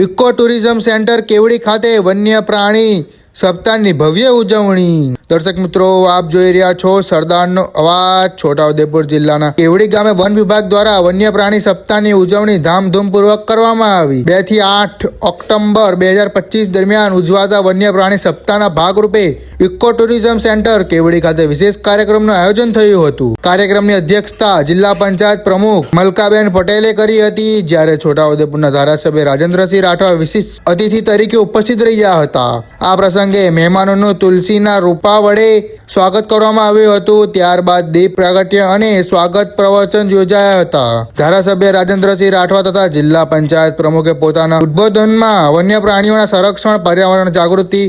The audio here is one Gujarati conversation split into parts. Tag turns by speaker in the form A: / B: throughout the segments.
A: ઇકો ટુરિઝમ સેન્ટર કેવડી ખાતે વન્ય પ્રાણી સપ્તાહની ભવ્ય ઉજવણી. દર્શક મિત્રો, આપ જોઈ રહ્યા છો સરદારનો અવાજ. છોટાઉદેપુર જિલ્લાના કેવડી ગામે વન વિભાગ દ્વારા વન્ય પ્રાણી સપ્તાહની ઉજવણી ધામધૂમપૂર્વક કરવામાં આવી. બેથી આઠ ઓક્ટોબર બે દરમિયાન ઉજવાતા વન્ય પ્રાણી સપ્તાહના ભાગરૂપે ઇકો ટુરિઝમ સેન્ટર કેવડી ખાતે વિશેષ કાર્યક્રમનું આયોજન થયું હતું. કાર્યક્રમની અધ્યક્ષતા જિલ્લા પંચાયત પ્રમુખ મલકાબેન પટેલે કરી હતી, જ્યારે છોટાઉદેપુરના ધારાસભ્ય રાજેન્દ્રસિંહ રાઠવા વિશિષ્ટ અતિથિ તરીકે ઉપસ્થિત રહ્યા હતા. આ પ્રસંગે મહેમાનોનું તુલસીના રૂપા વડે સ્વાગત કરવામાં આવ્યું હતું. ત્યારબાદ દીપ પ્રાગટ્ય અને સ્વાગત પ્રવચન યોજાયા હતા. ધારાસભ્ય રાજેન્દ્રસિંહ રાઠવા તથા જિલ્લા પંચાયત પ્રમુખે પોતાના ઉદ્બોધનમાં વન્ય પ્રાણીઓના સંરક્ષણ, પર્યાવરણ જાગૃતિ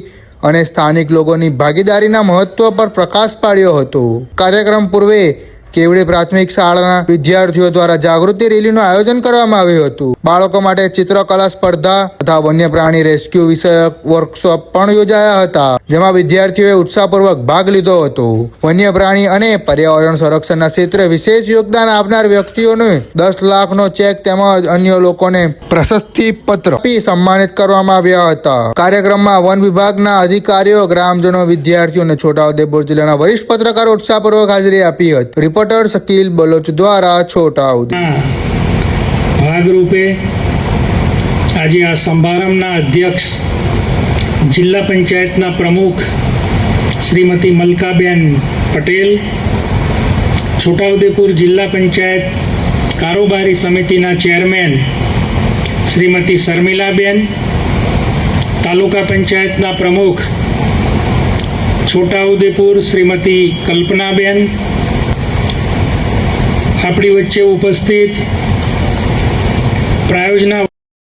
A: અને સ્થાનિક લોકોની ભાગીદારીના મહત્વ પર પ્રકાશ પાડ્યો હતો. કાર્યક્રમ પૂર્વે કેવડી પ્રાથમિક શાળાના વિદ્યાર્થીઓ દ્વારા જાગૃતિ રેલીનું આયોજન કરવામાં આવ્યું હતું. બાળકો માટે ચિત્રકલા સ્પર્ધા તથા વન્ય પ્રાણી રેસ્ક્યુ વિષયક વર્કશોપ પણ યોજાયા હતા, જેમાં વિદ્યાર્થીઓએ ઉત્સાહપૂર્વક ભાગ લીધો હતો. વન્ય પ્રાણી અને પર્યાવરણ સંરક્ષણના ક્ષેત્રે વિશેષ યોગદાન આપનાર વ્યક્તિઓને દસ લાખનો ચેક તેમજ અન્ય લોકોને પ્રશસ્તિ પત્ર આપી સન્માનિત કરવામાં આવ્યા હતા. કાર્યક્રમમાં વન વિભાગના અધિકારીઓ, ગ્રામજનો વિદ્યાર્થીઓ અને છોટાઉદેપુર જિલ્લાના વરિષ્ઠ પત્રકારો ઉત્સાહપૂર્વક હાજરી આપી હતી. રિપોર્ટર શકીલ બલોચ દ્વારા છોટાઉદેપુર.
B: ના ભાગરૂપે આજે આ સંભારમના અધ્યક્ષ, જિલ્લા પંચાયતના પ્રમુખ શ્રીમતી મલકાબેન પટેલ, છોટાઉદેપુર જિલ્લા પંચાયત કારોબારી સમિતિના ચેરમેન શ્રીમતી શર્મિલાબેન, તાલુકા પંચાયતના પ્રમુખ છોટાઉદેપુર શ્રીમતી કલ્પનાબેન આપણી વચ્ચે ઉપસ્થિત પ્રાયોજના